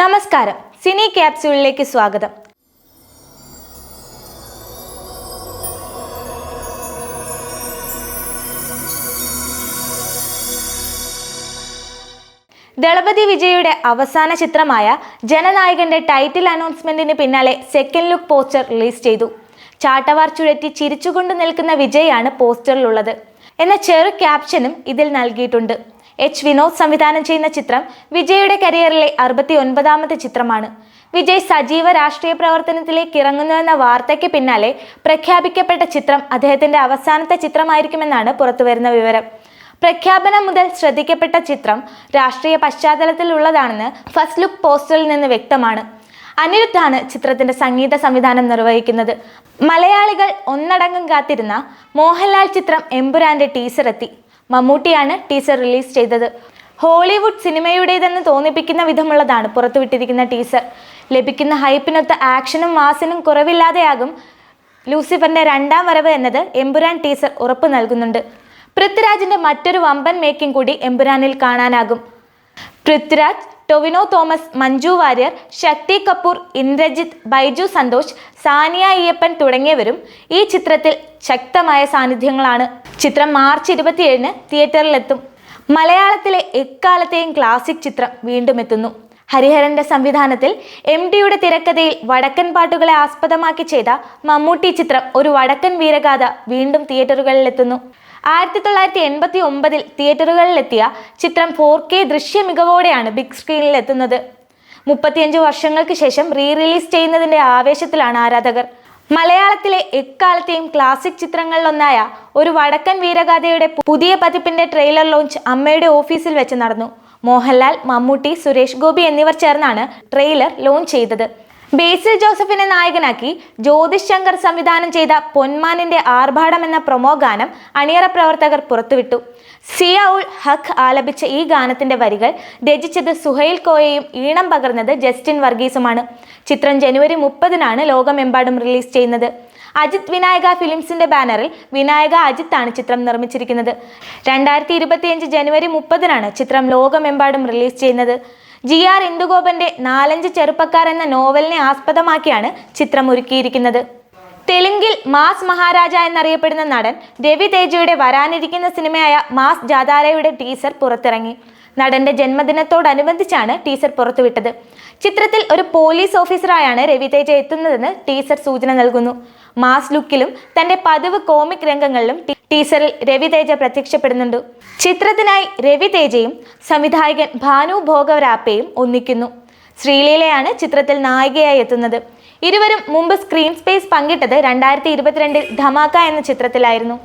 നമസ്കാരം. സിനി ക്യാപ്സ്യൂളിലേക്ക് സ്വാഗതം. ദളപതി വിജയുടെ അവസാന ചിത്രമായ ജനനായകന്റെ ടൈറ്റിൽ അനൗൺസ്മെന്റിന് പിന്നാലെ സെക്കൻഡ് ലുക്ക് പോസ്റ്റർ റിലീസ് ചെയ്തു. ചാട്ടവാർ ചുഴറ്റി ചിരിച്ചുകൊണ്ട് നിൽക്കുന്ന വിജയാണ് പോസ്റ്ററിലുള്ളത്. എന്ന ചെറു ക്യാപ്ഷനും ഇതിൽ നൽകിയിട്ടുണ്ട്. എച്ച് വിനോദ് സംവിധാനം ചെയ്യുന്ന ചിത്രം വിജയുടെ കരിയറിലെ അറുപത്തി ഒൻപതാമത്തെ ചിത്രമാണ്. വിജയ് സജീവ രാഷ്ട്രീയ പ്രവർത്തനത്തിലേക്ക് ഇറങ്ങുന്നുവെന്ന വാർത്തയ്ക്ക് പിന്നാലെ പ്രഖ്യാപിക്കപ്പെട്ട ചിത്രം അദ്ദേഹത്തിന്റെ അവസാനത്തെ ചിത്രമായിരിക്കുമെന്നാണ് പുറത്തുവരുന്ന വിവരം. പ്രഖ്യാപനം മുതൽ ശ്രദ്ധിക്കപ്പെട്ട ചിത്രം രാഷ്ട്രീയ പശ്ചാത്തലത്തിലുള്ളതാണെന്ന് ഫസ്റ്റ് ലുക്ക് പോസ്റ്ററിൽ നിന്ന് വ്യക്തമാണ്. അനിരുദ്ധാണ് ചിത്രത്തിന്റെ സംഗീത സംവിധാനം നിർവഹിക്കുന്നത്. മലയാളികൾ ഒന്നടങ്കം കാത്തിരുന്ന മോഹൻലാൽ ചിത്രം എമ്പുരാന്റെ എത്തി. മമ്മൂട്ടിയാണ് ടീസർ റിലീസ് ചെയ്തത്. ഹോളിവുഡ് സിനിമയുടേതെന്ന് തോന്നിപ്പിക്കുന്ന വിധമുള്ളതാണ് പുറത്തുവിട്ടിരിക്കുന്ന ടീസർ ലഭിക്കുന്ന ഹൈപ്പിനൊത്ത ആക്ഷനും മാസിനും കുറവില്ലാതെയാകും ലൂസിഫറിന്റെ രണ്ടാം വരവ് എന്നത് എമ്പുരാൻ ടീസർ ഉറപ്പ് നൽകുന്നുണ്ട്. പൃഥ്വിരാജിന്റെ മറ്റൊരു വമ്പൻ മേക്കിംഗ് കൂടി എമ്പുരാനിൽ കാണാനാകും. പൃഥ്വിരാജ് ടൊവിനോ തോമസ് മഞ്ജു വാര്യർ ശക്തി കപൂർ ഇന്ദ്രജിത്ത് ബൈജു സന്തോഷ് സാനിയ അയ്യപ്പൻ തുടങ്ങിയവരും ഈ ചിത്രത്തിൽ ശക്തമായ സാന്നിധ്യങ്ങളാണ്. ചിത്രം മാർച്ച് ഇരുപത്തിയേഴിന് തിയേറ്ററിലെത്തും. മലയാളത്തിലെ എക്കാലത്തെയും ക്ലാസിക് ചിത്രം വീണ്ടും എത്തുന്നു. ഹരിഹരന്റെ സംവിധാനത്തിൽ എം ഡിയുടെ തിരക്കഥയിൽ വടക്കൻ പാട്ടുകളെ ആസ്പദമാക്കി ചെയ്ത മമ്മൂട്ടി ചിത്രം ഒരു വടക്കൻ വീരഗാഥ വീണ്ടും തിയേറ്ററുകളിലെത്തുന്നു. ആയിരത്തി തൊള്ളായിരത്തി എൺപത്തി ഒമ്പതിൽ തിയേറ്ററുകളിലെത്തിയ ചിത്രം ഫോർ കെ ദൃശ്യ മികവോടെയാണ് ബിഗ് സ്ക്രീനിൽ എത്തുന്നത് മുപ്പത്തിയഞ്ച് വർഷങ്ങൾക്ക് ശേഷം റീ റിലീസ് ചെയ്യുന്നതിന്റെ ആവേശത്തിലാണ് ആരാധകർ. മലയാളത്തിലെ എക്കാലത്തെയും ക്ലാസിക് ചിത്രങ്ങളിലൊന്നായ ഒരു വടക്കൻ വീരഗാഥയുടെ പുതിയ പതിപ്പിന്റെ ട്രെയിലർ ലോഞ്ച് അമ്മയുടെ ഓഫീസിൽ വെച്ച് നടന്നു. മോഹൻലാൽ മമ്മൂട്ടി സുരേഷ് ഗോപി എന്നിവർ ചേർന്നാണ് ട്രെയിലർ ലോഞ്ച് ചെയ്തത്. ബേസിൽ ജോസഫിനെ നായകനാക്കി ജ്യോതിഷ് ശങ്കർ സംവിധാനം ചെയ്ത പൊന്മാനിന്റെ ആർഭാടം എന്ന പ്രൊമോ ഗാനം അണിയറ പ്രവർത്തകർ പുറത്തുവിട്ടു. സിയ ഉൾ ഹഖ് ആലപിച്ച ഈ ഗാനത്തിന്റെ വരികൾ രചിച്ചത് സുഹൈൽ കോയയും ഈണം പകർന്നത് ജസ്റ്റിൻ വർഗീസുമാണ്. ചിത്രം ജനുവരി മുപ്പതിനാണ് ലോകമെമ്പാടും റിലീസ് ചെയ്യുന്നത്. അജിത് വിനായക ഫിലിംസിന്റെ ബാനറിൽ വിനായക അജിത്താണ് ചിത്രം നിർമ്മിച്ചിരിക്കുന്നത്. രണ്ടായിരത്തി ഇരുപത്തിയഞ്ച് ജനുവരി മുപ്പതിനാണ് ചിത്രം ലോകമെമ്പാടും റിലീസ് ചെയ്യുന്നത്. ജി ആർ ഇന്ദുഗോപന്റെ നാലഞ്ച് ചെറുപ്പക്കാർ എന്ന നോവലിനെ ആസ്പദമാക്കിയാണ് ചിത്രം ഒരുക്കിയിരിക്കുന്നത് തെലുങ്കിൽ മാസ് മഹാരാജ എന്നറിയപ്പെടുന്ന നടൻ രവി തേജയുടെ വരാനിരിക്കുന്ന സിനിമയായ മാസ് ജാതാരയുടെ ടീസർ പുറത്തിറങ്ങി. നടന്റെ ജന്മദിനത്തോടനുബന്ധിച്ചാണ് ടീസർ പുറത്തുവിട്ടത്. ചിത്രത്തിൽ ഒരു പോലീസ് ഓഫീസറായാണ് രവി തേജ എത്തുന്നതെന്ന് ടീസർ സൂചന നൽകുന്നു. മാസ് ലുക്കിലും തന്റെ പതിവ് കോമിക് രംഗങ്ങളിലും ടീസറിൽ രവിതേജ പ്രത്യക്ഷപ്പെടുന്നുണ്ട്. ചിത്രത്തിനായി രവിതേജയും സംവിധായകൻ ഭാനു ഭോഗവരാപ്പയും ഒന്നിക്കുന്നു. ശ്രീലീലയാണ് ചിത്രത്തിൽ നായികയായി എത്തുന്നത്. ഇരുവരും മുമ്പ് സ്ക്രീൻ സ്പേസ് പങ്കിട്ടത് രണ്ടായിരത്തി ഇരുപത്തിരണ്ടിൽ ധമാക്ക എന്ന ചിത്രത്തിലായിരുന്നു.